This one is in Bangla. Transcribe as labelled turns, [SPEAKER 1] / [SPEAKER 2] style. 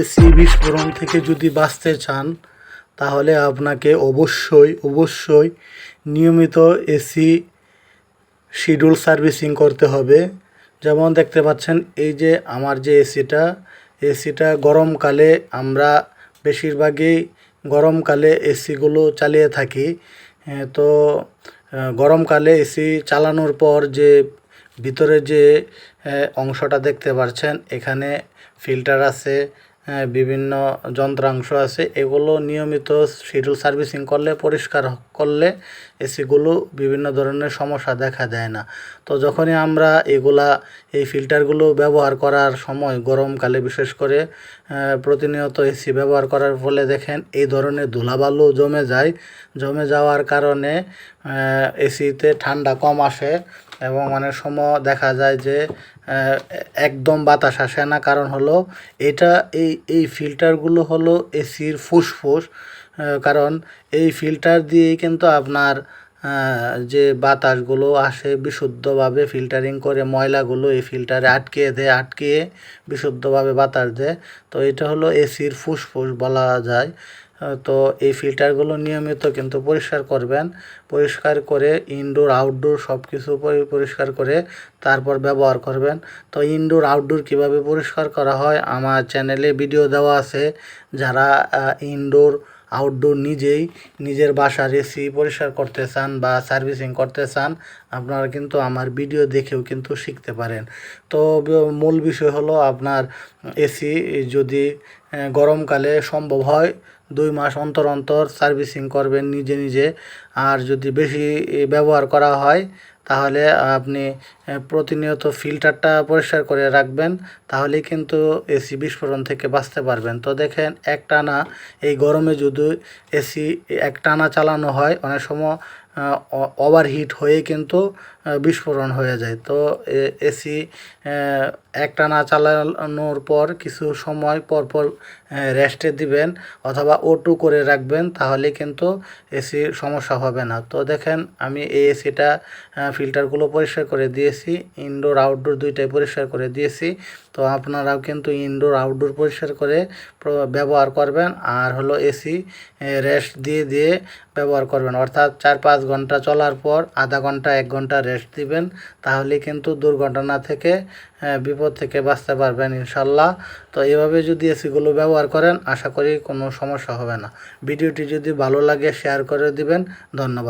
[SPEAKER 1] এসি বিস্ফোরণ থেকে যদি বাঁচতে চান, তাহলে আপনাকে অবশ্যই অবশ্যই নিয়মিত এসি শিডিউল সার্ভিসিং করতে হবে। যেমন দেখতে পাচ্ছেন, এই যে আমার যে এসিটা এসিটা গরমকালে আমরা বেশিরভাগই গরমকালে এসিগুলো চালিয়ে থাকি। তো গরমকালে এসি চালানোর পর যে ভিতরে যে অংশটা দেখতে পাচ্ছেন, এখানে ফিল্টার আছে বিভিন্ন যন্ত্রাংশ আছে। এগুলো নিয়মিত শিডিউল সার্ভিসিং করলে, পরিষ্কার করলে এসিগুলো বিভিন্ন ধরনের সমস্যা দেখা দেয় না। তো যখনই আমরা এগুলা, এই ফিল্টারগুলো ব্যবহার করার সময়, গরমকালে বিশেষ করে প্রতিনিয়ত এসি ব্যবহার করার ফলে দেখেন, এই ধরনের ধুলাবালু জমে যায়। জমে যাওয়ার কারণে এসিতে ঠান্ডা কম আসে এবং অনেক সময় দেখা যায় যে একদম বাতাস আসে না। কারণ হলো এটা এই এই ফিল্টারগুলো হলো এসির ফুসফুস কারণ এই ফিল্টার দিয়েই কিন্তু আপনার যে বাতাসগুলো আসে বিশুদ্ধভাবে ফিল্টারিং করে, ময়লাগুলো এই ফিল্টারে আটকে দেয় আটকে বিশুদ্ধভাবে বাতাস দেয়। তো এটা হলো এসির ফুসফুস বলা যায়। তো এই ফিল্টারগুলো নিয়মিত কিন্তু পরিষ্কার করবেন। পরিষ্কার করে ইনডোর আউটডোর সব কিছু পরিষ্কার করে তারপর ব্যবহার করবেন। তো ইনডোর আউটডোর কীভাবে পরিষ্কার করা হয়? আমার চ্যানেলে ভিডিও দেওয়া আছে। যারা ইনডোর আউটডোর নিজেই নিজের বাসার এসি পরিষ্কার করতে চান বা সার্ভিসিং করতে চান, আপনারা কিন্তু আমার ভিডিও দেখেও কিন্তু শিখতে পারেন। তো মূল বিষয় হলো আপনার এসি যদি গরমকালে সম্ভব হয়, দুই মাস অন্তর অন্তর সার্ভিসিং করবেন নিজে নিজে। আর যদি বেশি ব্যবহার করা হয় তাহলে আপনি প্রতিনিয়ত ফিল্টারটা পরিষ্কার করে রাখবেন তাহলে কিন্তু এসি বিস্ফোরণ থেকে বাঁচতে পারবেন। তো দেখেন এক টানা এই গরমে যদি এসি এক টানা চালানো হয়, অনেক সময় ওভারহিট হয়ে কিন্তু বিস্ফোরণ হয়ে যায়। তো এসি একটানা চালানোর পর কিছু সময় পর পর রেস্টে দিবেন অথবা ওটু করে রাখবেন, তাহলে কিন্তু এসির সমস্যা হবে না। তো দেখেন, আমি এই এসিটা ফিল্টারগুলো পরিষ্কার করে দিয়েছি ইনডোর আউটডোর দুইটাই পরিষ্কার করে দিয়েছি। তো আপনারাও কিন্তু ইনডোর আউটডোর পরিষ্কার করে ব্যবহার করবেন, আর হলো এসি রেস্ট দিয়ে দিয়ে ব্যবহার করবেন। অর্থাৎ চার পাঁচ ঘণ্টা চলার পর আধা ঘণ্টা, এক ঘণ্টা রেস্ট দিবেন, তাহলে কিন্তু দুর্ঘটনা থেকে বিপদ থেকে বাঁচতে পারবেন ইনশাল্লাহ। তো এভাবে যদি এসিগুলো ব্যবহার করেন, আশা করি কোনো সমস্যা হবে না। ভিডিওটি যদি ভালো লাগে শেয়ার করে দিবেন। ধন্যবাদ।